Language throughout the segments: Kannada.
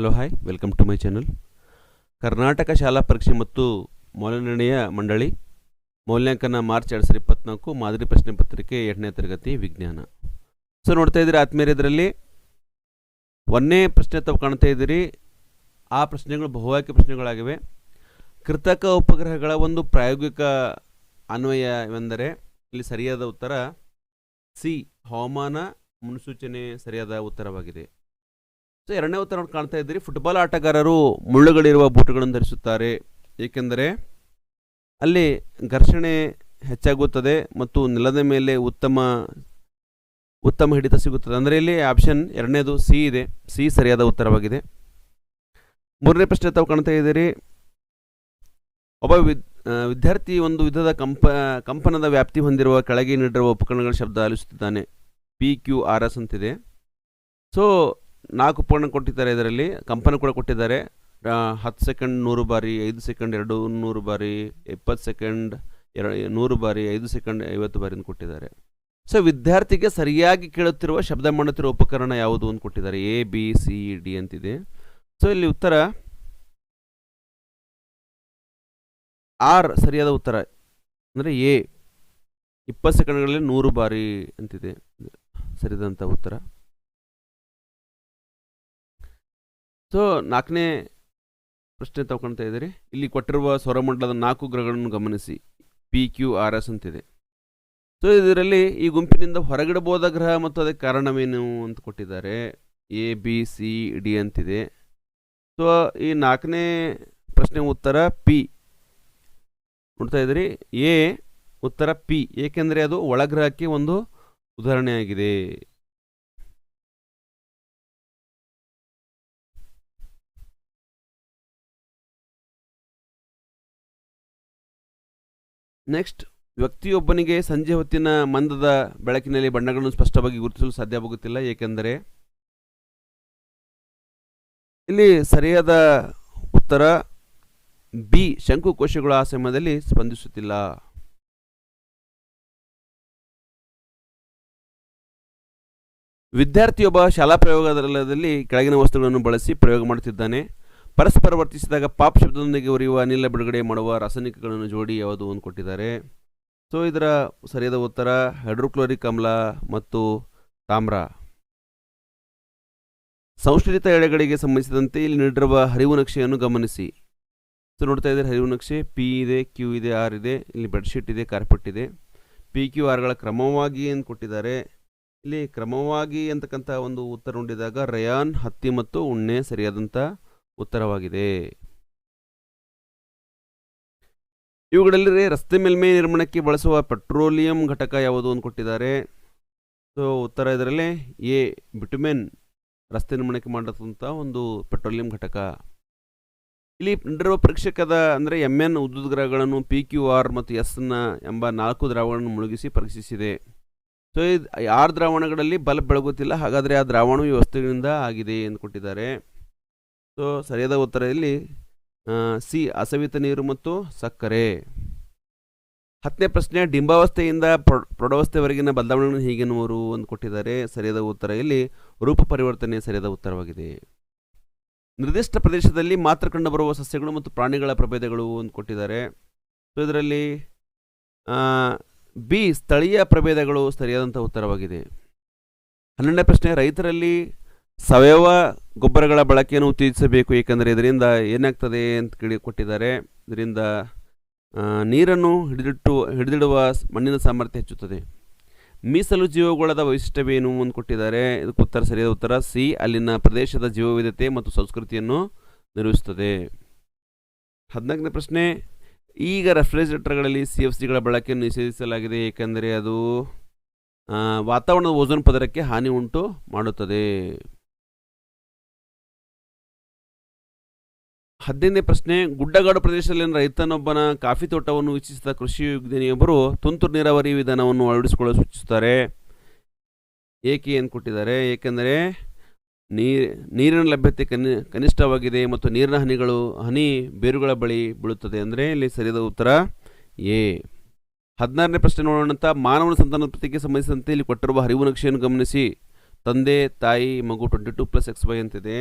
Hello hi welcome to my channel Karnataka ಶಾಲಾ ಪರೀಕ್ಷೆ ಮತ್ತು ಮೌಲ್ಯನಿರ್ಣಯ ಮಂಡಳಿ, ಮೌಲ್ಯಾಂಕನ ಮಾರ್ಚ್ ಎರಡು ಸಾವಿರದ ಇಪ್ಪತ್ತ್ನಾಲ್ಕು ಮಾದರಿ ಪ್ರಶ್ನೆ ಪತ್ರಿಕೆ ಎಂಟನೇ ತರಗತಿ ವಿಜ್ಞಾನ. ಸೊ ನೋಡ್ತಾ ಇದ್ದೀರಿ ಆತ್ಮೀಯರ ಇದರಲ್ಲಿ ಒಂದನೇ ಪ್ರಶ್ನೆ ತಾವು ಕಾಣ್ತಾ ಇದ್ದೀರಿ. ಆ ಪ್ರಶ್ನೆಗಳು ಬಹುವಾಕ್ಯ ಪ್ರಶ್ನೆಗಳಾಗಿವೆ. ಕೃತಕ ಉಪಗ್ರಹಗಳ ಒಂದು ಪ್ರಾಯೋಗಿಕ ಅನ್ವಯವೆಂದರೆ ಇಲ್ಲಿ ಸರಿಯಾದ ಉತ್ತರ ಸಿ. ಹವಾಮಾನ ಮುನ್ಸೂಚನೆ ಸರಿಯಾದ ಉತ್ತರವಾಗಿದೆ. ಸೊ ಎರಡನೇ ಉತ್ತರ ನೋಡಿ ಕಾಣ್ತಾ ಇದ್ದೀರಿ. ಫುಟ್ಬಾಲ್ ಆಟಗಾರರು ಮುಳ್ಳುಗಳಿರುವ ಬೂಟುಗಳನ್ನು ಧರಿಸುತ್ತಾರೆ. ಏಕೆಂದರೆ ಅಲ್ಲಿ ಘರ್ಷಣೆ ಹೆಚ್ಚಾಗುತ್ತದೆ ಮತ್ತು ನೆಲದ ಮೇಲೆ ಉತ್ತಮ ಉತ್ತಮ ಹಿಡಿತ ಸಿಗುತ್ತದೆ. ಅಂದರೆ ಇಲ್ಲಿ ಆಪ್ಷನ್ ಎರಡನೇದು ಸಿ ಇದೆ. ಸಿ ಸರಿಯಾದ ಉತ್ತರವಾಗಿದೆ. ಮೂರನೇ ಪ್ರಶ್ನೆ ತಾವು ಕಾಣ್ತಾ ಇದ್ದೀರಿ. ಒಬ್ಬ ವಿದ್ ವಿದ್ಯಾರ್ಥಿ ಒಂದು ವಿಧದ ಕಂಪ, ಕಂಪನದ ವ್ಯಾಪ್ತಿ ಹೊಂದಿರುವ ಕೆಳಗೆ ನೀಡಿರುವ ಉಪಕರಣಗಳ ಶಬ್ದ ಆಲಿಸುತ್ತಿದ್ದಾನೆ. ಪಿ ಕ್ಯೂ ಆರ್ ಎಸ್ ಅಂತಿದೆ. ಸೊ ನಾಲ್ಕು ಉಪಕರಣ ಕೊಟ್ಟಿದ್ದಾರೆ ಇದರಲ್ಲಿ, ಕಂಪನಿ ಕೂಡ ಕೊಟ್ಟಿದ್ದಾರೆ. ಹತ್ತು ಸೆಕೆಂಡ್ ನೂರು ಬಾರಿ, ಐದು ಸೆಕೆಂಡ್ ಎರಡು ನೂರು ಬಾರಿ ಇಪ್ಪತ್ತು ಸೆಕೆಂಡ್ ಎರಡು ನೂರು ಬಾರಿ, ಐದು ಸೆಕೆಂಡ್ ಐವತ್ತು ಬಾರಿ ಅಂತ ಕೊಟ್ಟಿದ್ದಾರೆ. ಸೊ ವಿದ್ಯಾರ್ಥಿಗೆ ಸರಿಯಾಗಿ ಕೇಳುತ್ತಿರುವ, ಶಬ್ದ ಮಾಡುತ್ತಿರುವ ಉಪಕರಣ ಯಾವುದು ಅಂತ ಕೊಟ್ಟಿದ್ದಾರೆ. ಎ ಬಿ ಸಿ ಡಿ ಅಂತಿದೆ. ಸೊ ಇಲ್ಲಿ ಉತ್ತರ. ಆರ್ ಸರಿಯಾದ ಉತ್ತರ. ಅಂದರೆ ಎ ಇಪ್ಪತ್ತು ಸೆಕೆಂಡ್ಗಳಲ್ಲಿ ನೂರು ಬಾರಿ ಅಂತಿದೆ. ಸರಿಯಾದಂಥ ಉತ್ತರ. ಸೊ, ನಾಲ್ಕನೇ ಪ್ರಶ್ನೆ ತಗೊಳ್ತಾ ಇದ್ದೀರಿ. ಇಲ್ಲಿ ಕೊಟ್ಟಿರುವ ಸೌರಮಂಡಲದ ನಾಲ್ಕು ಗ್ರಹಗಳನ್ನು ಗಮನಿಸಿ. ಪಿ ಕ್ಯೂ ಆರ್ ಎಸ್ ಅಂತಿದೆ. ಸೊ, ಇದರಲ್ಲಿ ಈ ಗುಂಪಿನಿಂದ ಹೊರಗಿಡಬಹುದ ಗ್ರಹ ಮತ್ತು ಅದಕ್ಕೆ ಕಾರಣವೇನು ಅಂತ ಕೊಟ್ಟಿದ್ದಾರೆ. ಎ ಬಿ ಸಿ ಡಿ ಅಂತಿದೆ. ಸೊ, ಈ ನಾಲ್ಕನೇ ಪ್ರಶ್ನೆ ಉತ್ತರ ಪಿ ನೋಡ್ತಾ ಇದ್ದೀರಿ? ಎ ಉತ್ತರ ಪಿ ಏಕೆಂದರೆ ಅದು ಒಳಗ್ರಹಕ್ಕೆ ಒಂದು ಉದಾಹರಣೆಯಾಗಿದೆ. ನೆಕ್ಸ್ಟ್, ವ್ಯಕ್ತಿಯೊಬ್ಬನಿಗೆ ಸಂಜೆ ಹೊತ್ತಿನ ಮಂದದ ಬೆಳಕಿನಲ್ಲಿ ಬಣ್ಣಗಳನ್ನು ಸ್ಪಷ್ಟವಾಗಿ ಗುರುತಿಸಲು ಸಾಧ್ಯವಾಗುತ್ತಿಲ್ಲ ಏಕೆಂದರೆ ಇಲ್ಲಿ ಸರಿಯಾದ ಉತ್ತರ ಬಿ ಶಂಕುಕೋಶಗಳು ಆ ಸಮಯದಲ್ಲಿ ಸ್ಪಂದಿಸುತ್ತಿಲ್ಲ. ವಿದ್ಯಾರ್ಥಿಯೊಬ್ಬ ಶಾಲಾ ಪ್ರಯೋಗಾಲಯದಲ್ಲಿ ಕೆಳಗಿನ ವಸ್ತುಗಳನ್ನು ಬಳಸಿ ಪ್ರಯೋಗ ಮಾಡುತ್ತಿದ್ದಾನೆ. ಪರಸ್ಪರ ವರ್ತಿಸಿದಾಗ ಪಾಪ್ ಶಬ್ದದೊಂದಿಗೆ ಉರಿಯುವ ಅನಿಲ ಬಿಡುಗಡೆ ಮಾಡುವ ರಾಸಾಯನಿಕಗಳನ್ನು ಜೋಡಿ ಯಾವುದು ಅಂತ ಕೊಟ್ಟಿದ್ದಾರೆ. ಸೊ ಇದರ ಸರಿಯಾದ ಉತ್ತರ ಹೈಡ್ರೋಕ್ಲೋರಿಕ್ ಅಮ್ಲ ಮತ್ತು ತಾಮ್ರ. ಸಂಶ್ಲೇಷಿತ ಎಳೆಗಳಿಗೆ ಸಂಬಂಧಿಸಿದಂತೆ ಇಲ್ಲಿ ನೀಡಿರುವ ಹರಿವು ನಕ್ಷೆಯನ್ನು ಗಮನಿಸಿ. ಸೊ ನೋಡ್ತಾ ಇದ್ದಾರೆ ಹರಿವು ನಕ್ಷೆ ಪಿ ಇದೆ ಕ್ಯೂ ಇದೆ ಆರ್ ಇದೆ, ಇಲ್ಲಿ ಬೆಡ್ಶೀಟ್ ಇದೆ ಕಾರ್ಪೆಟ್ ಇದೆ. ಪಿ ಕ್ಯೂ ಆರ್ಗಳ ಕ್ರಮವಾಗಿ ಏನು ಕೊಟ್ಟಿದ್ದಾರೆ? ಇಲ್ಲಿ ಕ್ರಮವಾಗಿ ಅಂತಕ್ಕಂಥ ಒಂದು ಉತ್ತರ ನೋಡಿದಾಗ ರಯಾನ್ ಹತ್ತಿ ಮತ್ತು ಉಣ್ಣೆ ಸರಿಯಾದಂಥ ಉತ್ತರವಾಗಿದೆ. ಇವುಗಳಲ್ಲಿ ರಸ್ತೆ ಮೇಲ್ಮೈ ನಿರ್ಮಾಣಕ್ಕೆ ಬಳಸುವ ಪೆಟ್ರೋಲಿಯಂ ಘಟಕ ಯಾವುದು ಅಂತ ಕೊಟ್ಟಿದ್ದಾರೆ. ಸೊ, ಉತ್ತರ ಇದರಲ್ಲಿ ಎ, ಬಿಟುಮೆನ್ ರಸ್ತೆ ನಿರ್ಮಾಣಕ್ಕೆ ಮಾಡತಕ್ಕಂಥ ಒಂದು ಪೆಟ್ರೋಲಿಯಂ ಘಟಕ. ಇಲ್ಲಿ ನೀಡಿರುವ ಪರೀಕ್ಷಕದ ಅಂದರೆ ಎಂ ಎನ್ ಉದ್ದುಗ್ರಹಗಳನ್ನು ಪಿ ಕ್ಯೂ ಆರ್ ಮತ್ತು ಎಸ್ನ ಎಂಬ ನಾಲ್ಕು ದ್ರಾವಣಗಳನ್ನು ಮುಳುಗಿಸಿ ಪರೀಕ್ಷಿಸಿದೆ. ಸೊ, ಇದು ಆರು ದ್ರಾವಣಗಳಲ್ಲಿ ಬಲ್ಬ್ ಬೆಳಗುತ್ತಿಲ್ಲ, ಹಾಗಾದರೆ ಆ ದ್ರಾವಣ ವ್ಯವಸ್ಥೆಗಳಿಂದ ಆಗಿದೆ ಎಂದು ಕೊಟ್ಟಿದ್ದಾರೆ. ಸೊ ಸರಿಯಾದ ಉತ್ತರ ಇಲ್ಲಿ ಸಿ, ಅಸವಿತ ನೀರು ಮತ್ತು ಸಕ್ಕರೆ. ಹತ್ತನೇ ಪ್ರಶ್ನೆ, ಡಿಂಬಾವಸ್ಥೆಯಿಂದ ಪ್ರೊ- ಪ್ರೌಢಾವಸ್ಥೆವರೆಗಿನ ಬದಲಾವಣೆಗಳನ್ನು ಹೀಗೆನ್ನುವರು ಅಂತ ಕೊಟ್ಟಿದ್ದಾರೆ. ಸರಿಯಾದ ಉತ್ತರ ಇಲ್ಲಿ ರೂಪ ಪರಿವರ್ತನೆ ಸರಿಯಾದ ಉತ್ತರವಾಗಿದೆ. ನಿರ್ದಿಷ್ಟ ಪ್ರದೇಶದಲ್ಲಿ ಮಾತ್ರ ಕಂಡುಬರುವ ಸಸ್ಯಗಳು ಮತ್ತು ಪ್ರಾಣಿಗಳ ಪ್ರಭೇದಗಳು ಅಂತ ಕೊಟ್ಟಿದ್ದಾರೆ. ಸೊ, ಇದರಲ್ಲಿ ಬಿ, ಸ್ಥಳೀಯ ಪ್ರಭೇದಗಳು ಸರಿಯಾದಂಥ ಉತ್ತರವಾಗಿದೆ. ಹನ್ನೆರಡನೇ ಪ್ರಶ್ನೆ, ರೈತರಲ್ಲಿ ಸಾವಯವ ಗೊಬ್ಬರಗಳ ಬಳಕೆಯನ್ನು ಉತ್ತೇಜಿಸಬೇಕು, ಏಕೆಂದರೆ ಇದರಿಂದ ಏನಾಗ್ತದೆ ಅಂತ ಕೇಳಿ ಕೊಟ್ಟಿದ್ದಾರೆ. ಇದರಿಂದ ನೀರನ್ನು ಹಿಡಿದಿಟ್ಟು, ಹಿಡಿದಿಡುವ ಮಣ್ಣಿನ ಸಾಮರ್ಥ್ಯ ಹೆಚ್ಚುತ್ತದೆ. ಮೀಸಲು ಜೀವಗೋಳದ ವೈಶಿಷ್ಟ್ಯವೇನು ಅಂತ ಕೊಟ್ಟಿದ್ದಾರೆ. ಇದಕ್ಕೆ ಉತ್ತರ ಸರಿಯಾದ ಉತ್ತರ, ಸಿ, ಅಲ್ಲಿನ ಪ್ರದೇಶದ ಜೀವವಿಧತೆ ಮತ್ತು ಸಂಸ್ಕೃತಿಯನ್ನು ನಿರ್ವಹಿಸುತ್ತದೆ. ಹದಿನಾಲ್ಕನೇ ಪ್ರಶ್ನೆ, ಈಗ ರೆಫ್ರಿಜರೇಟರ್ಗಳಲ್ಲಿ ಸಿ ಎಫ್ ಸಿಗಳ ಬಳಕೆಯನ್ನು ನಿಷೇಧಿಸಲಾಗಿದೆ, ಏಕೆಂದರೆ ಅದು ವಾತಾವರಣದ ಓಜೋನ್ ಪದರಕ್ಕೆ ಹಾನಿ ಉಂಟು ಮಾಡುತ್ತದೆ. ಹದಿನೈದನೇ ಪ್ರಶ್ನೆ, ಗುಡ್ಡಗಾಡು ಪ್ರದೇಶದಲ್ಲಿನ ರೈತನೊಬ್ಬನ ಕಾಫಿ ತೋಟವನ್ನು ವೀಕ್ಷಿಸಿದ ಕೃಷಿ ವಿಜ್ಞಾನಿಯೊಬ್ಬರು ತುಂತುರು ನೀರಾವರಿ ವಿಧಾನವನ್ನು ಅಳವಡಿಸಿಕೊಳ್ಳಲು ಸೂಚಿಸುತ್ತಾರೆ. ಏಕೆ ಏನು ಕೊಟ್ಟಿದ್ದಾರೆ? ಏಕೆಂದರೆ ನೀರ್, ನೀರಿನ ಲಭ್ಯತೆ ಕನಿ, ಕನಿಷ್ಠವಾಗಿದೆ ಮತ್ತು ನೀರಿನ ಹನಿಗಳು, ಹನಿ ಬೇರುಗಳ ಬಳಿ ಬೀಳುತ್ತದೆ ಅಂದರೆ ಇಲ್ಲಿ ಸರಿಯಾದ ಉತ್ತರ ಎ. ಹದಿನಾರನೇ ಪ್ರಶ್ನೆ ನೋಡೋಣಂತ, ಮಾನವನ ಸಂತಾನೋತ್ಪತ್ತಿಗೆ ಸಂಬಂಧಿಸಿದಂತೆ ಇಲ್ಲಿ ಕೊಟ್ಟಿರುವ ಹರಿವು ನಕ್ಷೆಯನ್ನು ಗಮನಿಸಿ. ತಂದೆ, ತಾಯಿ, ಮಗು twenty two plus X Y ಅಂತಿದೆ.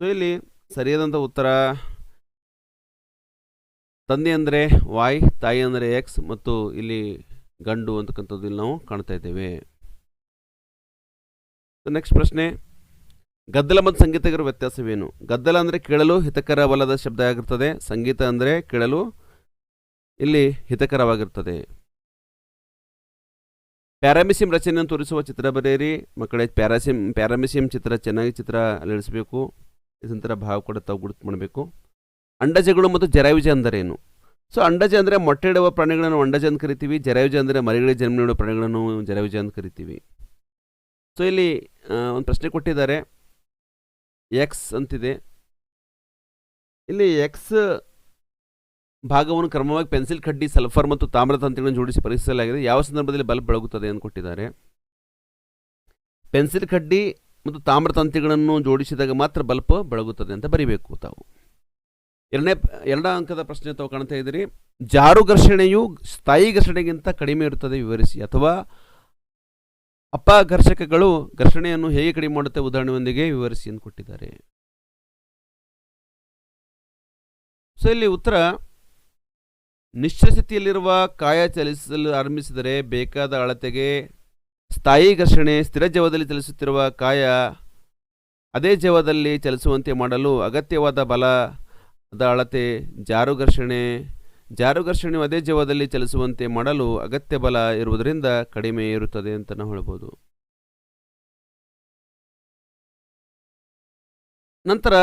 ಸೊ ಇಲ್ಲಿ ಸರಿಯಾದಂಥ ಉತ್ತರ. ತಂದೆ ಅಂದರೆ ವಾಯ್, ತಾಯಿ ಅಂದರೆ ಎಕ್ಸ್ ಮತ್ತು ಇಲ್ಲಿ ಗಂಡು ಅಂತಕ್ಕಂಥದ್ದು ಇಲ್ಲಿ ನಾವು ಕಾಣ್ತಾ ಇದ್ದೇವೆ. ನೆಕ್ಸ್ಟ್ ಪ್ರಶ್ನೆ. ಗದ್ದಲ ಮತ್ತು ಸಂಗೀತಗರ ವ್ಯತ್ಯಾಸವೇನು? ಗದ್ದಲ ಅಂದರೆ ಕೇಳಲು ಹಿತಕರವಲ್ಲದ ಶಬ್ದ ಆಗಿರ್ತದೆ. ಸಂಗೀತ ಅಂದರೆ ಕೇಳಲು ಇಲ್ಲಿ ಹಿತಕರವಾಗಿರ್ತದೆ. ಪ್ಯಾರಾಮಿಸಿಯಂ ರಚನೆಯನ್ನು ತೋರಿಸುವ ಚಿತ್ರ ಬರೆಯಿರಿ. ಮಕ್ಕಳೇ ಪ್ಯಾರಾಸಿಮ್ ಪ್ಯಾರಾಮಿಸಿಯಂ ಚಿತ್ರ ಚೆನ್ನಾಗಿ ಚಿತ್ರ ಅಳಿಸ್ಬೇಕು ಇದೊಂಥರ ಭಾವ ಕೂಡ ತಾವು ಗುರುತು ಮಾಡಬೇಕು. ಅಂಡಜಗಳು ಮತ್ತು ಜರಾಯುಜ ಅಂದರೇನು? ಸೊ ಅಂಡಜ ಅಂದರೆ ಮೊಟ್ಟೆ ಇಡುವ ಪ್ರಾಣಿಗಳನ್ನು ಅಂಡಜ ಅಂತ ಕರಿತೀವಿ, ಜರಾಯುಜ ಅಂದರೆ ಮರಿಗಳಿಗೆ ಜನ್ಮ ನೀಡುವ ಪ್ರಾಣಿಗಳನ್ನು ಜರಾಯುಜ ಅಂತ ಕರಿತೀವಿ. ಸೊ ಇಲ್ಲಿ ಒಂದು ಪ್ರಶ್ನೆ ಕೊಟ್ಟಿದ್ದಾರೆ. ಎಕ್ಸ್ ಅಂತಿದೆ. ಇಲ್ಲಿ ಎಕ್ಸ್ ಭಾಗವನ್ನು ಕ್ರಮವಾಗಿ ಪೆನ್ಸಿಲ್, ಕಡ್ಡಿ, ಸಲ್ಫರ್ ಮತ್ತು ತಾಮ್ರ ತಂತಿಗಳನ್ನು ಜೋಡಿಸಿ ಪರೀಕ್ಷಿಸಲಾಗಿದೆ ಯಾವ ಸಂದರ್ಭದಲ್ಲಿ ಬಲ್ಬ್ ಬೆಳಗುತ್ತದೆ ಅಂತ ಕೊಟ್ಟಿದ್ದಾರೆ. ಪೆನ್ಸಿಲ್, ಕಡ್ಡಿ ಮತ್ತು ತಾಮ್ರ ತಂತಿಗಳನ್ನು ಜೋಡಿಸಿದಾಗ ಮಾತ್ರ ಬಲ್ಪ್ ಬೆಳಗುತ್ತದೆ ಅಂತ ಬರಿಬೇಕು ತಾವು. ಎರಡನೇ ಎರಡ ಅಂಕದ ಪ್ರಶ್ನೆ ತಾವು ಕಾಣ್ತಾ ಇದ್ದೀರಿ. ಜಾರು ಘರ್ಷಣೆಯು ಸ್ಥಾಯಿ ಘರ್ಷಣೆಗಿಂತ ಕಡಿಮೆ ಇರುತ್ತದೆ ವಿವರಿಸಿ. ಅಥವಾ ಅಪಘರ್ಷಕಗಳು ಘರ್ಷಣೆಯನ್ನು ಹೇಗೆ ಕಡಿಮೆ ಮಾಡುತ್ತೆ ಉದಾಹರಣೆಯೊಂದಿಗೆ ವಿವರಿಸಿ ಅಂತ ಕೊಟ್ಟಿದ್ದಾರೆ. ಸೊ ಇಲ್ಲಿ ಉತ್ತರ, ನಿಶ್ಚಲ ಸ್ಥಿತಿಯಲ್ಲಿರುವ ಕಾಯ ಚಲಿಸಲು ಆರಂಭಿಸಿದರೆ ಬೇಕಾದ ಅಳತೆಗೆ ಸ್ಥಾಯಿ ಘರ್ಷಣೆ ಸ್ಥಿರ ಜವದಲ್ಲಿ ಚಲಿಸುತ್ತಿರುವ ಕಾಯ ಅದೇ ಜವದಲ್ಲಿ ಚಲಿಸುವಂತೆ ಮಾಡಲು ಅಗತ್ಯವಾದ ಬಲದ ಅಳತೆ ಜಾರು ಘರ್ಷಣೆ. ಜಾರು ಘರ್ಷಣೆ ಅದೇ ಜವದಲ್ಲಿ ಚಲಿಸುವಂತೆ ಮಾಡಲು ಅಗತ್ಯ ಬಲ ಇರುವುದರಿಂದ ಕಡಿಮೆ ಇರುತ್ತದೆ ಅಂತ ನಾವು ಹೇಳ್ಬೋದು. ನಂತರ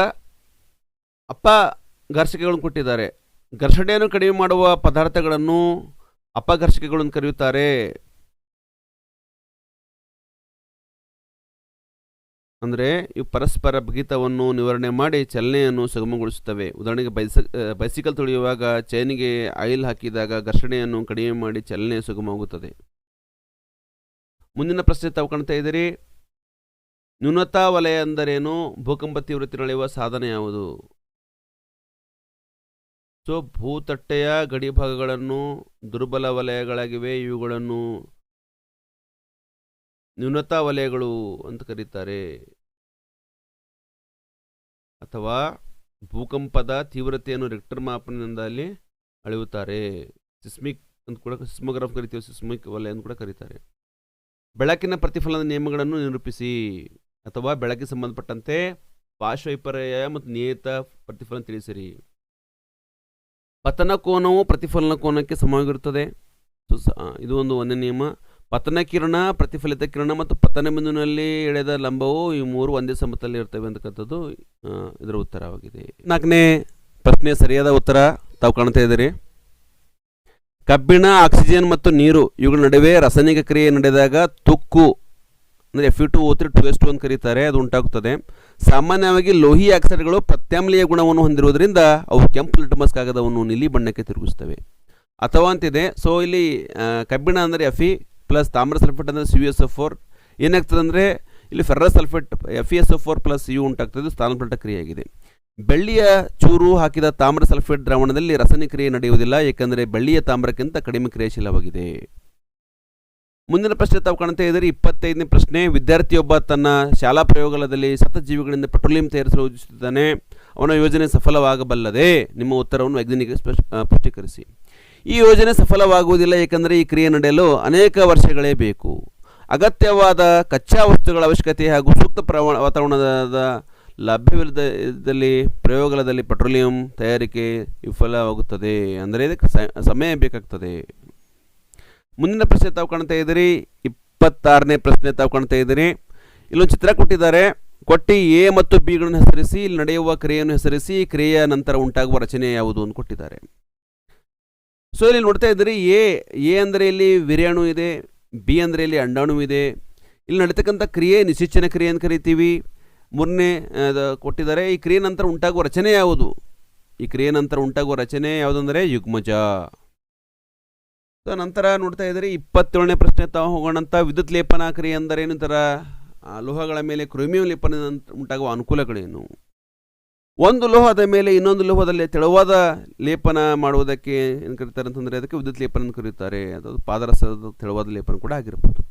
ಅಪ್ಪ ಘರ್ಷಿಕೆಗಳನ್ನು ಕೊಟ್ಟಿದ್ದಾರೆ. ಘರ್ಷಣೆಯನ್ನು ಕಡಿಮೆ ಮಾಡುವ ಪದಾರ್ಥಗಳನ್ನು ಅಪಘರ್ಷಿಕೆಗಳನ್ನು ಕರೆಯುತ್ತಾರೆ. ಅಂದರೆ ಇವು ಪರಸ್ಪರ ಬಿಗಿತವನ್ನು ನಿವಾರಣೆ ಮಾಡಿ ಚಲನೆಯನ್ನು ಸುಗಮಗೊಳಿಸುತ್ತವೆ. ಉದಾಹರಣೆಗೆ ಬೈಸ ಬೈಸಿಕಲ್ ತೊಳೆಯುವಾಗ ಚೈನಿಗೆ ಆಯಿಲ್ ಹಾಕಿದಾಗ ಘರ್ಷಣೆಯನ್ನು ಕಡಿಮೆ ಮಾಡಿ ಚಲನೆ ಸುಗಮವಾಗುತ್ತದೆ. ಮುಂದಿನ ಪ್ರಶ್ನೆ ತಾವು ಕಾಣ್ತಾ ಇದ್ದೀರಿ. ನ್ಯೂನತಾ ವಲಯ ಅಂದರೇನು ಭೂಕಂಪ ತೀವ್ರತೆ ಅಳೆಯುವ ಸಾಧನ ಯಾವುದು? ಸೊ, ಭೂತಟ್ಟೆಯ ಗಡಿಭಾಗಗಳನ್ನು ದುರ್ಬಲ ವಲಯಗಳಾಗಿವೆ, ಇವುಗಳನ್ನು ನ್ಯೂನತಾ ವಲಯಗಳು ಅಂತ ಕರೀತಾರೆ. ಅಥವಾ ಭೂಕಂಪದ ತೀವ್ರತೆಯನ್ನು ರಿಕ್ಟರ್ ಅಲ್ಲಿ ಅಳೆಯುತ್ತಾರೆ. ಸಿಸ್ಮಿಕ್ ಅಂತ ಕೂಡ ಸಿಸ್ಮೋಗ್ರಾಫ್ ಕರಿತೀವಿ, ಸಿಸ್ಮಿಕ್ ವಲಯ ಅಂತ ಕೂಡ ಕರೀತಾರೆ. ಬೆಳಕಿನ ಪ್ರತಿಫಲನ ನಿಯಮಗಳನ್ನು ನಿರೂಪಿಸಿ, ಅಥವಾ ಬೆಳಕಿಗೆ ಸಂಬಂಧಪಟ್ಟಂತೆ ಪಾರ್ಶ್ವೈಪರ್ಯ ಮತ್ತು ನಿಯತ ಪ್ರತಿಫಲನ ತಿಳಿಸಿರಿ. ಪತನ ಕೋನವು ಪ್ರತಿಫಲನ ಕೋನಕ್ಕೆ ಸಮವಾಗಿರುತ್ತದೆ. ಇದು ಒಂದು ಒಂದೇ ನಿಯಮ. ಪತನ ಕಿರಣ, ಪ್ರತಿಫಲಿತ ಕಿರಣ ಮತ್ತು ಪತನ ಬಿಂದುವಿನಲ್ಲಿ ಎಳೆದ ಲಂಬವು ಈ ಮೂರು ಒಂದೇ ಸಮತಲ್ಲಿ ಇರ್ತವೆ ಅಂತಕ್ಕಂಥದ್ದು ಇದರ ಉತ್ತರವಾಗಿದೆ. ನಾಲ್ಕನೇ ಪ್ರಶ್ನೆ ಸರಿಯಾದ ಉತ್ತರ ತಾವು ಕಾಣ್ತಾ ಇದ್ದೀರಿ. ಕಬ್ಬಿಣ, ಆಕ್ಸಿಜನ್ ಮತ್ತು ನೀರು ಇವುಗಳ ನಡುವೆ ರಾಸಾಯನಿಕ ಕ್ರಿಯೆ ನಡೆದಾಗ ತುಕ್ಕು, ಅಂದರೆ F two O three two S two ಅಂತ ಕರೀತಾರೆ, ಅದು ಉಂಟಾಗುತ್ತದೆ. ಸಾಮಾನ್ಯವಾಗಿ ಲೋಹಿ ಆಕ್ಸೈಡ್ಗಳು ಪ್ರತ್ಯಾಮ್ಲೀಯ ಗುಣವನ್ನು ಹೊಂದಿರುವುದರಿಂದ ಅವು ಕೆಂಪು ಲಿಟ್ಮಸ್ ಕಾಗದವನ್ನು ನೀಲಿ ಬಣ್ಣಕ್ಕೆ ತಿರುಗಿಸ್ತವೆ ಅಥವಾ ಅಂತಿದೆ ಸೊ ಇಲ್ಲಿ ಕಬ್ಬಿಣ ಅಂದರೆ ಎಫಿ ಪ್ಲಸ್ ತಾಮ್ರ ಸಲ್ಫೇಟ್ ಅಂದರೆ ಸಿ ಎಸ್ ಎಫ್ ಫೋರ್ ಏನಾಗ್ತದೆ ಅಂದರೆ ಇಲ್ಲಿ ferrous sulphate F S F four plus U ಉಂಟಾಗ್ತದೆ ಸ್ಥಾನಪಲ್ಟ ಕ್ರಿಯೆಯಾಗಿದೆ. ಬೆಳ್ಳಿಯ ಚೂರು ಹಾಕಿದ ತಾಮ್ರ ಸಲ್ಫೇಟ್ ದ್ರಾವಣದಲ್ಲಿ ರಾಸಾಯನಿಕ ಕ್ರಿಯೆ ನಡೆಯುವುದಿಲ್ಲ, ಏಕೆಂದರೆ ಬೆಳ್ಳಿಯ ತಾಮ್ರಕ್ಕಿಂತ ಕಡಿಮೆ ಕ್ರಿಯಾಶೀಲವಾಗಿದೆ. ಮುಂದಿನ ಪ್ರಶ್ನೆ ತಾವು ಕಾಣ್ತಾ ಇದ್ದರೆ ಇಪ್ಪತ್ತೈದನೇ ಪ್ರಶ್ನೆ, ವಿದ್ಯಾರ್ಥಿಯೊಬ್ಬ ತನ್ನ ಶಾಲಾ ಪ್ರಯೋಗಾಲಯದಲ್ಲಿ ಸತಜೀವಿಗಳಿಂದ ಪೆಟ್ರೋಲಿಯಂ ತಯಾರಿಸಲು ಯೋಜಿಸುತ್ತಿದ್ದಾನೆ ಅವನ ಯೋಜನೆ ಸಫಲವಾಗಬಲ್ಲದೆ, ನಿಮ್ಮ ಉತ್ತರವನ್ನು ವೈಜ್ಞಾನಿಕ ಸ್ಪಷ್ಟ ಪುಷ್ಟೀಕರಿಸಿ ಈ ಯೋಜನೆ ಸಫಲವಾಗುವುದಿಲ್ಲ, ಏಕೆಂದರೆ ಈ ಕ್ರಿಯೆ ನಡೆಯಲು ಅನೇಕ ವರ್ಷಗಳೇ ಬೇಕು. ಅಗತ್ಯವಾದ ಕಚ್ಚಾ ವಸ್ತುಗಳ ಅವಶ್ಯಕತೆ ಹಾಗೂ ಸೂಕ್ತ ಪ್ರಮಾಣ ವಾತಾವರಣದ ಲಭ್ಯವಿಲ್ಲದಲ್ಲಿ ಪ್ರಯೋಗಾಲಯದಲ್ಲಿ ಪೆಟ್ರೋಲಿಯಂ ತಯಾರಿಕೆ ವಿಫಲವಾಗುತ್ತದೆ ಅಂದರೆ ಇದಕ್ಕೆ ಸಮಯ ಬೇಕಾಗ್ತದೆ. ಮುಂದಿನ ಪ್ರಶ್ನೆ ತಾವು ಕಾಣ್ತಾ ಇದ್ದೀರಿ. ಇಪ್ಪತ್ತಾರನೇ ಪ್ರಶ್ನೆ ತಾವು ಕಾಣ್ತಾ ಇದ್ದೀರಿ. ಇಲ್ಲೊಂದು ಚಿತ್ರ ಕೊಟ್ಟಿದ್ದಾರೆ. ಕೊಟ್ಟಿ ಎ ಮತ್ತು ಬಿಗಳನ್ನು ಹೆಸರಿಸಿ, ಇಲ್ಲಿ ನಡೆಯುವ ಕ್ರಿಯೆಯನ್ನು ಹೆಸರಿಸಿ ಕ್ರಿಯೆಯ ನಂತರ ಉಂಟಾಗುವ ರಚನೆ ಯಾವುದು ಅಂತ ಕೊಟ್ಟಿದ್ದಾರೆ. ಸೊ ಇಲ್ಲಿ ನೋಡ್ತಾ ಇದ್ದೀರಿ, ಎ ಎ ಅಂದರೆ ಇಲ್ಲಿ ವಿರ್ಯಾಣು ಇದೆ, ಬಿ ಅಂದರೆ ಇಲ್ಲಿ ಅಂಡಾಣು ಇದೆ. ಇಲ್ಲಿ ನಡೀತಕ್ಕಂಥ ಕ್ರಿಯೆ ನಿಶಿಚನ ಕ್ರಿಯೆ ಅಂತ ಕರಿತೀವಿ. ಮೂರನೇ ಕೊಟ್ಟಿದ್ದಾರೆ, ಈ ಕ್ರಿಯೆ ನಂತರ ಉಂಟಾಗುವ ರಚನೆ ಯಾವುದು? ಈ ಕ್ರಿಯೆ ನಂತರ ಉಂಟಾಗುವ ರಚನೆ ಯಾವುದಂದರೆ ಯುಗ್ಮಜ. ಸೊ ನಂತರ ನೋಡ್ತಾ ಇದ್ದೀರಿ, ಇಪ್ಪತ್ತೇಳನೇ ಪ್ರಶ್ನೆ ತಾವು ಹೋಗೋಣಂತ, ವಿದ್ಯುತ್ ಲೇಪನ ಕ್ರಿಯೆ ಅಂದರೆ ಆ, ಲೋಹಗಳ ಮೇಲೆ ಕ್ರೋಮಿಯಂ ಲೇಪನ ಉಂಟಾಗುವ ಅನುಕೂಲಗಳೇನು? ಒಂದು ಲೋಹದ ಮೇಲೆ ಇನ್ನೊಂದು ಲೋಹದಲ್ಲಿ ತೆಳುವಾದ ಲೇಪನ ಮಾಡುವುದಕ್ಕೆ ಏನು ಕರೀತಾರೆ ಅಂತಂದರೆ ಅದಕ್ಕೆ ವಿದ್ಯುತ್ ಲೇಪನ ಅಂತ ಕರೀತಾರೆ. ಅದು ಪಾದರಸದ ತೆಳುವಾದ ಲೇಪನ ಕೂಡ ಆಗಿರ್ಬೋದು.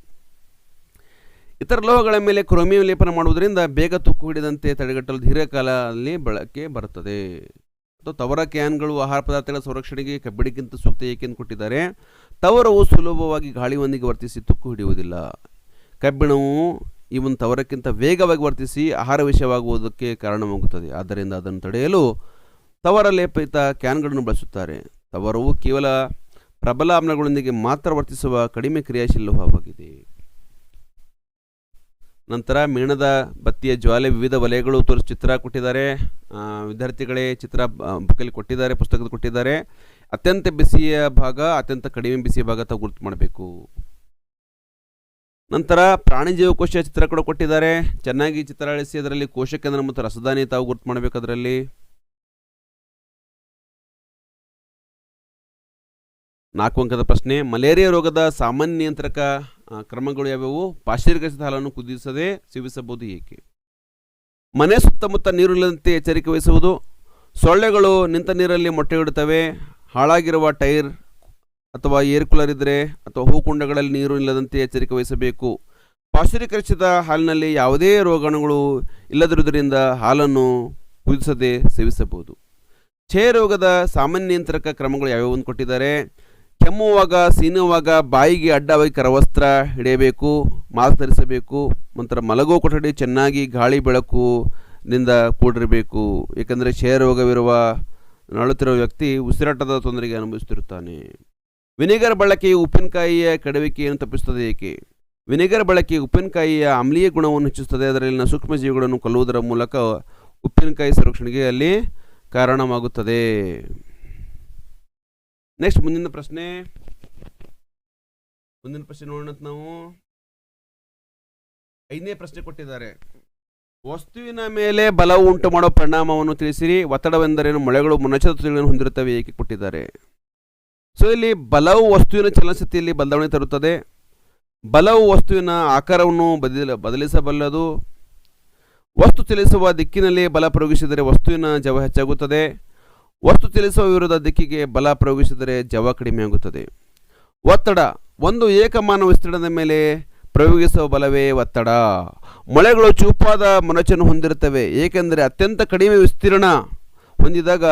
ಇತರ ಲೋಹಗಳ ಮೇಲೆ ಕ್ರೋಮಿಯಂ ಲೇಪನ ಮಾಡುವುದರಿಂದ ಬೇಗ ತುಕ್ಕು ಹಿಡಿದಂತೆ ತಡೆಗಟ್ಟಲು ದೀರ್ಘಕಾಲದಲ್ಲಿ ಬಳಕೆ ಬರುತ್ತದೆ. ಅಥವಾ ತವರ ಕ್ಯಾನ್ಗಳು ಆಹಾರ ಪದಾರ್ಥಗಳ ಸಂರಕ್ಷಣೆಗೆ ಕಬ್ಬಿಣಕ್ಕಿಂತ ಸೂಕ್ತ ಏಕೆಂದು ಕೊಟ್ಟಿದ್ದಾರೆ. ತವರವು ಸುಲಭವಾಗಿ ಗಾಳಿಯೊಂದಿಗೆ ವರ್ತಿಸಿ ತುಕ್ಕು ಹಿಡಿಯುವುದಿಲ್ಲ. ಕಬ್ಬಿಣವು ಇವನ್ ತವರಕ್ಕಿಂತ ವೇಗವಾಗಿ ವರ್ತಿಸಿ ಆಹಾರ ವಿಷಯವಾಗುವುದಕ್ಕೆ ಕಾರಣವಾಗುತ್ತದೆ. ಆದ್ದರಿಂದ ಅದನ್ನು ತಡೆಯಲು ತವರ ಲೇಪಿತ ಕ್ಯಾನ್ಗಳನ್ನು ಬಳಸುತ್ತಾರೆ. ತವರವು ಕೇವಲ ಪ್ರಬಲ ಆಮ್ಲಗಳೊಂದಿಗೆ ಮಾತ್ರ ವರ್ತಿಸುವ ಕಡಿಮೆ ಕ್ರಿಯಾಶೀಲ ಲೋಹವಾಗಿದೆ. ನಂತರ ಮೇಣದ ಬತ್ತಿಯ ಜ್ವಾಲೆ ವಿವಿಧ ವಲಯಗಳು ತೋರಿಸಿ ಚಿತ್ರ ಕೊಟ್ಟಿದ್ದಾರೆ. ವಿದ್ಯಾರ್ಥಿಗಳೇ ಚಿತ್ರ ಬುಕ್ಕಲ್ಲಿ ಕೊಟ್ಟಿದ್ದಾರೆ ಪುಸ್ತಕದ ಕೊಟ್ಟಿದ್ದಾರೆ. ಅತ್ಯಂತ ಬಿಸಿಯ ಭಾಗ, ಅತ್ಯಂತ ಕಡಿಮೆ ಬಿಸಿಯ ಭಾಗ ತಾವು ಗುರುತು ಮಾಡಬೇಕು. ನಂತರ ಪ್ರಾಣಿ ಜೀವಕೋಶ ಚಿತ್ರ ಕೂಡ ಕೊಟ್ಟಿದ್ದಾರೆ. ಚೆನ್ನಾಗಿ ಚಿತ್ರ ಅಳಿಸಿ, ಅದರಲ್ಲಿ ಕೋಶ ಕೇಂದ್ರ ಮತ್ತು ರಸದಾನಿ ತಾವು ಗುರುತು ಮಾಡಬೇಕು ಅದರಲ್ಲಿ. ನಾಲ್ಕು ಅಂಕದ ಪ್ರಶ್ನೆ, ಮಲೇರಿಯಾ ರೋಗದ ಸಾಮಾನ್ಯ ನಿಯಂತ್ರಕ ಕ್ರಮಗಳು ಯಾವ್ಯಾವು? ಪಾಶ್ಚರೀಕರಿಸಿದ ಹಾಲನ್ನು ಕುದಿಸದೆ ಸೇವಿಸಬಹುದು ಏಕೆ? ಮನೆ ಸುತ್ತಮುತ್ತ ನೀರಿಲ್ಲದಂತೆ ಎಚ್ಚರಿಕೆ ವಹಿಸುವುದು. ಸೊಳ್ಳೆಗಳು ನಿಂತ ನೀರಲ್ಲಿ ಮೊಟ್ಟೆ ಇಡುತ್ತವೆ ಹಾಳಾಗಿರುವ ಟೈರ್ ಅಥವಾ ಏರ್ ಕೂಲರ್ ಇದ್ದರೆ ಅಥವಾ ಹೂಕುಂಡಗಳಲ್ಲಿ ನೀರು ಇಲ್ಲದಂತೆ ಎಚ್ಚರಿಕೆ ವಹಿಸಬೇಕು. ಪಾಶ್ಚರೀಕರಿಸಿದ ಹಾಲಿನಲ್ಲಿ ಯಾವುದೇ ರೋಗಾಣುಗಳು ಇಲ್ಲದಿರುವುದರಿಂದ ಹಾಲನ್ನು ಕುದಿಸದೆ ಸೇವಿಸಬಹುದು. ಕ್ಷಯ ರೋಗದ ಸಾಮಾನ್ಯ ನಿಯಂತ್ರಕ ಕ್ರಮಗಳು ಯಾವ್ಯಾವ ಕೊಟ್ಟಿದ್ದಾರೆ. ಕೆಮ್ಮುವಾಗ ಸೀನುವಾಗ ಬಾಯಿಗೆ ಅಡ್ಡವಾಗಿ ಕರವಸ್ತ್ರ ಹಿಡಿಯಬೇಕು, ಮಾಸ್ಕ್ ಧರಿಸಬೇಕು, ನಂತರ ಮಲಗೋ ಕೊಠಡಿ ಚೆನ್ನಾಗಿ ಗಾಳಿ ಬೆಳಕು ನಿಂದ ಕೂಡಿರಬೇಕು. ಏಕೆಂದರೆ ಕ್ಷಯ ರೋಗವಿರುವ ನಳುತ್ತಿರುವ ವ್ಯಕ್ತಿ ಉಸಿರಾಟದ ತೊಂದರೆಗೆ ಅನುಭವಿಸುತ್ತಿರುತ್ತಾನೆ. ವಿನೆಗರ್ ಬಳಕೆಯು ಉಪ್ಪಿನಕಾಯಿಯ ಕಡುವಿಕೆಯನ್ನು ತಪ್ಪಿಸುತ್ತದೆ ಏಕೆ? ವಿನೆಗರ್ ಬಳಕೆ ಉಪ್ಪಿನಕಾಯಿಯ ಆಮ್ಲೀಯ ಗುಣವನ್ನು ಹೆಚ್ಚಿಸುತ್ತದೆ, ಅದರಲ್ಲಿನ ಸೂಕ್ಷ್ಮಜೀವಿಗಳನ್ನು ಕೊಲ್ಲುವುದರ ಮೂಲಕ ಉಪ್ಪಿನಕಾಯಿ ಸಂರಕ್ಷಣೆಗೆ ಅಲ್ಲಿ ಕಾರಣವಾಗುತ್ತದೆ. ನೆಕ್ಸ್ಟ್ ಮುಂದಿನ ಪ್ರಶ್ನೆ. ಮುಂದಿನ ಪ್ರಶ್ನೆ ನೋಡೋಣ ನಾವು. ಐದನೇ ಪ್ರಶ್ನೆ ಕೊಟ್ಟಿದ್ದಾರೆ. ವಸ್ತುವಿನ ಮೇಲೆ ಬಲವು ಉಂಟು ಮಾಡುವ ಪರಿಣಾಮವನ್ನು ತಿಳಿಸಿರಿ. ಒತ್ತಡವೆಂದರೇನು? ಮೊಳೆಗಳು ಮುನ್ನಚ್ಚರಿಕೆಗಳನ್ನು ಹೊಂದಿರುತ್ತವೆ ಏಕೆ? ಕೊಟ್ಟಿದ್ದಾರೆ. ಸೊ ಇಲ್ಲಿ ಬಲವು ವಸ್ತುವಿನ ಚಲನಶಕ್ತಿಯಲ್ಲಿ ಬದಲಾವಣೆ ತರುತ್ತದೆ. ಬಲವು ವಸ್ತುವಿನ ಆಕಾರವನ್ನು ಬದಲ, ಬದಲಿಸಬಲ್ಲದು. ವಸ್ತು ಚಲಿಸುವ ದಿಕ್ಕಿನಲ್ಲಿ ಬಲ ಪ್ರಯೋಗಿಸಿದರೆ ವಸ್ತುವಿನ ಜವ ಹೆಚ್ಚಾಗುತ್ತದೆ. ವಸ್ತು ಚಲಿಸುವ ವಿರುದ್ಧ ದಿಕ್ಕಿಗೆ ಬಲ ಪ್ರಯೋಗಿಸಿದರೆ ಜವ ಕಡಿಮೆಯಾಗುತ್ತದೆ. ಒತ್ತಡ. ಒಂದು ಏಕಮಾನ ವಿಸ್ತೀರ್ಣದ ಮೇಲೆ ಪ್ರಯೋಗಿಸುವ ಬಲವೇ ಒತ್ತಡ. ಮೊಳೆಗಳು ಚೂಪಾದ ಮೊನಚನ್ನು ಹೊಂದಿರುತ್ತವೆ. ಏಕೆಂದರೆ ಅತ್ಯಂತ ಕಡಿಮೆ ವಿಸ್ತೀರ್ಣ ಹೊಂದಿದಾಗ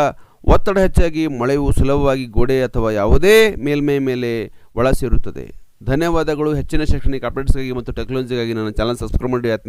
ಒತ್ತಡ ಹೆಚ್ಚಾಗಿ ಮಳೆಯು ಸುಲಭವಾಗಿ ಗೋಡೆ ಅಥವಾ ಯಾವುದೇ ಮೇಲ್ಮೈ ಮೇಲೆ ಒಳ ಸೇರುತ್ತದೆ ಧನ್ಯವಾದಗಳು. ಹೆಚ್ಚಿನ ಶೈಕ್ಷಣಿಕ ಅಪ್ಡೇಟ್ಸ್ಗಾಗಿ ಮತ್ತು ಟೆಕ್ನಾಲಜಿಗಾಗಿ ನನ್ನ ಚಾನಲ್ ಸಬ್ಸ್ಕ್ರೈಬ್ ಮಾಡಿ. ಆದ್ಮೇಲೆ